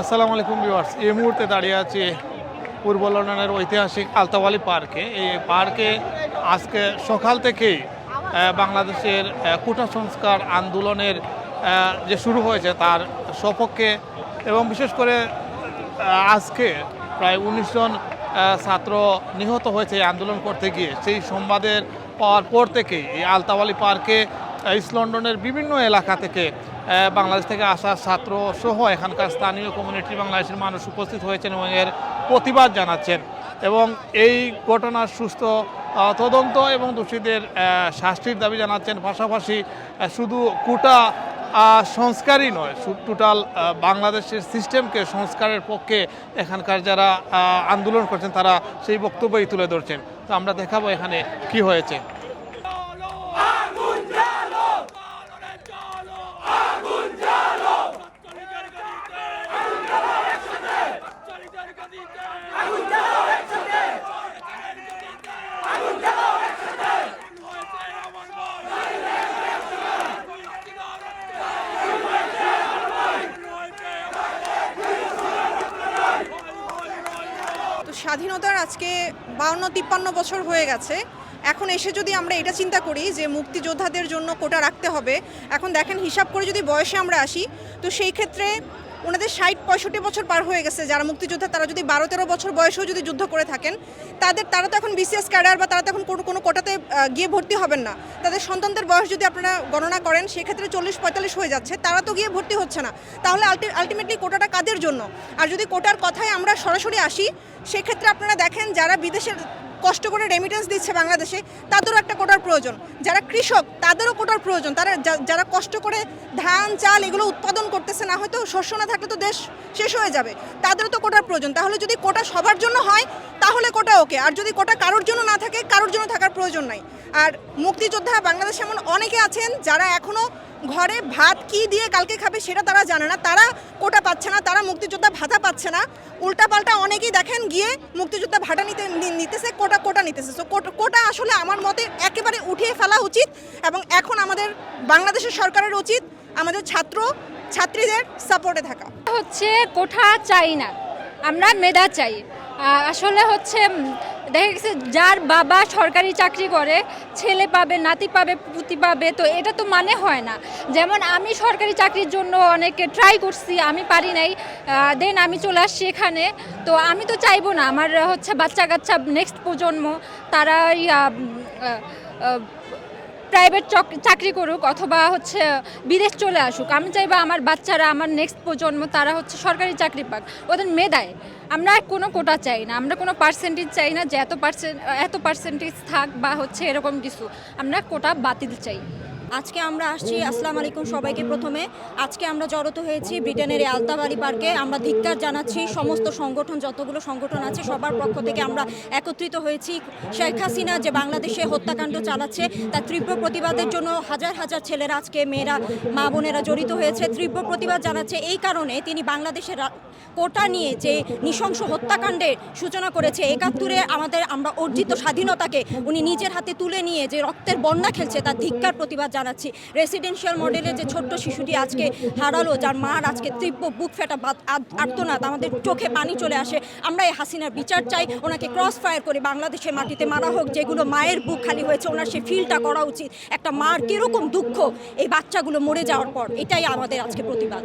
আসসালামু আলাইকুম ভিউয়ার্স। এই মুহূর্তে দাঁড়িয়ে আছি পূর্ব লন্ডনের ঐতিহাসিক আলতাওয়ালি পার্কে। এই পার্কে আজকে সকাল থেকেই বাংলাদেশের কোটা সংস্কার আন্দোলনের যে শুরু হয়েছে তার সপক্ষে এবং বিশেষ করে আজকে প্রায় উনিশ জন ছাত্র নিহত হয়েছে এই আন্দোলন করতে গিয়ে। সেই সংবাদের পাওয়ার পর থেকেই এই আলতাওয়ালি পার্কে ইস্ট লন্ডনের বিভিন্ন এলাকা থেকে বাংলাদেশ থেকে আসা ছাত্র সহ এখানকার স্থানীয় কমিউনিটি বাংলাদেশের মানুষ উপস্থিত হয়েছেন এবং এর প্রতিবাদ জানাচ্ছেন। এবং এই ঘটনার সুস্থ তদন্ত এবং দোষীদের শাস্তির দাবি জানাচ্ছেন। পাশাপাশি শুধু কোটা সংস্কারই নয় টোটাল বাংলাদেশের সিস্টেমকে সংস্কারের পক্ষে এখানকার যারা আন্দোলন করছেন, তারা সেই বক্তব্যই তুলে ধরছেন। তো আমরা দেখাবো এখানে কি হয়েছে। স্বাধীনতার আজকে বাউন্ন, তিপ্পান্ন বছর হয়ে গেছে। এখন এসে যদি আমরা এটা চিন্তা করি যে মুক্তিযোদ্ধাদের জন্য কোটা রাখতে হবে, এখন দেখেন হিসাব করে যদি বয়সে আমরা আসি, তো সেই ক্ষেত্রে ওনাদের ষাট, পঁয়ষট্টি বছর পার হয়ে গেছে। যারা মুক্তিযোদ্ধা, তারা যদি বারো, তেরো বছর বয়সেও যদি যুদ্ধ করে থাকেন, তাদের, তারা তো এখন বিসিএস ক্যাডার বা তারা তো এখন কোনো কোনো কোটাতে গিয়ে ভর্তি হবেন না। তাদের সন্তানদের বয়স যদি আপনারা গণনা করেন, সেক্ষেত্রে চল্লিশ, পঁয়তাল্লিশ হয়ে যাচ্ছে। তারা তো গিয়ে ভর্তি হচ্ছে না। তাহলে আলটিমেটলি কোটাটা কাদের জন্য? আর যদি কোটার কথায় আমরা সরাসরি আসি, সেক্ষেত্রে আপনারা দেখেন যারা বিদেশের কষ্ট করে রেমিটেন্স দিচ্ছে বাংলাদেশে, তাদেরও একটা কোটার প্রয়োজন। যারা কৃষক, তাদেরও কোটার প্রয়োজন। তারা যারা কষ্ট করে ধান, চাল এগুলো উৎপাদন করতেছে, না হয়তো শস্য না থাকলে তো দেশ শেষ হয়ে যাবে। তাদেরও তো কোটার প্রয়োজন। তাহলে যদি কোটা সবার জন্য হয়, তাহলে কোটা ওকে। আর যদি কোটা কারোর জন্য না থাকে, কারোর জন্য থাকার প্রয়োজন নাই। আর মুক্তিযোদ্ধা বাংলাদেশে এমন অনেকে আছেন যারা এখনও ঘরে ভাত কি দিয়ে কালকে খাবে সেটা তারা জানে না। তারা কোটা পাচ্ছে না, তারা মুক্তিযোদ্ধা ভাতা পাচ্ছে না। উল্টাপাল্টা অনেকেই দেখেন গিয়ে মুক্তিযোদ্ধা ভাটা নিতে নিতেছে, কোটা কোটা নিতেছে। সো কোটা আসলে আমার মতে একেবারে উঠিয়ে ফেলা উচিত এবং এখন আমাদের বাংলাদেশের সরকারের উচিত আমাদের ছাত্র, ছাত্রীদের সাপোর্টে থাকা। হচ্ছে কোঠা চাই না, আমরা মেধা চাই। আসলে হচ্ছে দেখা গেছে যার বাবা সরকারি চাকরি করে, ছেলে পাবে, নাতি পাবে, পুতি পাবে, তো এটা তো মানে হয় না। যেমন আমি সরকারি চাকরির জন্য অনেকে ট্রাই করছি, আমি পারি নাই দেন আমি চলে আসছি এখানে, তো আমি তো চাইব না। আমার হচ্ছে বাচ্চা কাচ্চা নেক্সট প্রজন্ম তারা প্রাইভেট চাকরি করুক অথবা হচ্ছে বিদেশ চলে আসুক, আমি চাইব আমার বাচ্চারা, আমার নেক্সট প্রজন্ম তারা হচ্ছে সরকারি চাকরি পাক। ওদের মেধায়। আমরা কোনো কোটা চাই না, আমরা কোনো পার্সেন্টেজ চাই না যে এত পার্সেন্ট এত পার্সেন্টেজ থাক বা হচ্ছে এরকম কিছু। আমরা কোটা বাতিল চাই। আজকে আমরা আসছি, আসসালামু আলাইকুম সবাইকে প্রথমে। আজকে আমরা জড়ত হয়েছি ব্রিটেনের আলতাবাড়ি পার্কে। আমরা ধিক্কার জানাচ্ছি সমস্ত সংগঠন, যতগুলো সংগঠন আছে, সবার পক্ষ থেকে আমরা একত্রিত হয়েছি। শেখ হাসিনা যে বাংলাদেশে হত্যাকাণ্ড চালাচ্ছে, তার তীব্র প্রতিবাদের জন্য হাজার হাজার ছেলেরা আজকে মেয়েরা, মা বোনেরা জড়িত হয়েছে। তীব্র প্রতিবাদ জানাচ্ছে এই কারণে তিনি বাংলাদেশের কোটা নিয়ে যে নৃশংস হত্যাকাণ্ডের সূচনা করেছে, একাত্তরে আমাদের আমরা অর্জিত স্বাধীনতাকে উনি নিজের হাতে তুলে নিয়ে যে রক্তের বন্যা খেলছে, তার ধিক্কার প্রতিবাদ জানাচ্ছি। রেসিডেন্সিয়াল মডেলের যে ছোট্ট শিশুটি আজকে হারালো, যার মার আজকে তীব্র বুক ফেটা আর্তনাদ, আমাদের চোখে পানি চলে আসে। আমরা এই হাসিনার বিচার চাই, ওনাকে ক্রস ফায়ার করে বাংলাদেশের মাটিতে মারা হোক, যেগুলো মায়ের বুক খালি হয়েছে, ওনার সে ফিলটা করা উচিত। একটা মার কীরকম দুঃখ এই বাচ্চাগুলো মরে যাওয়ার পর, এটাই আমাদের আজকে প্রতিবাদ।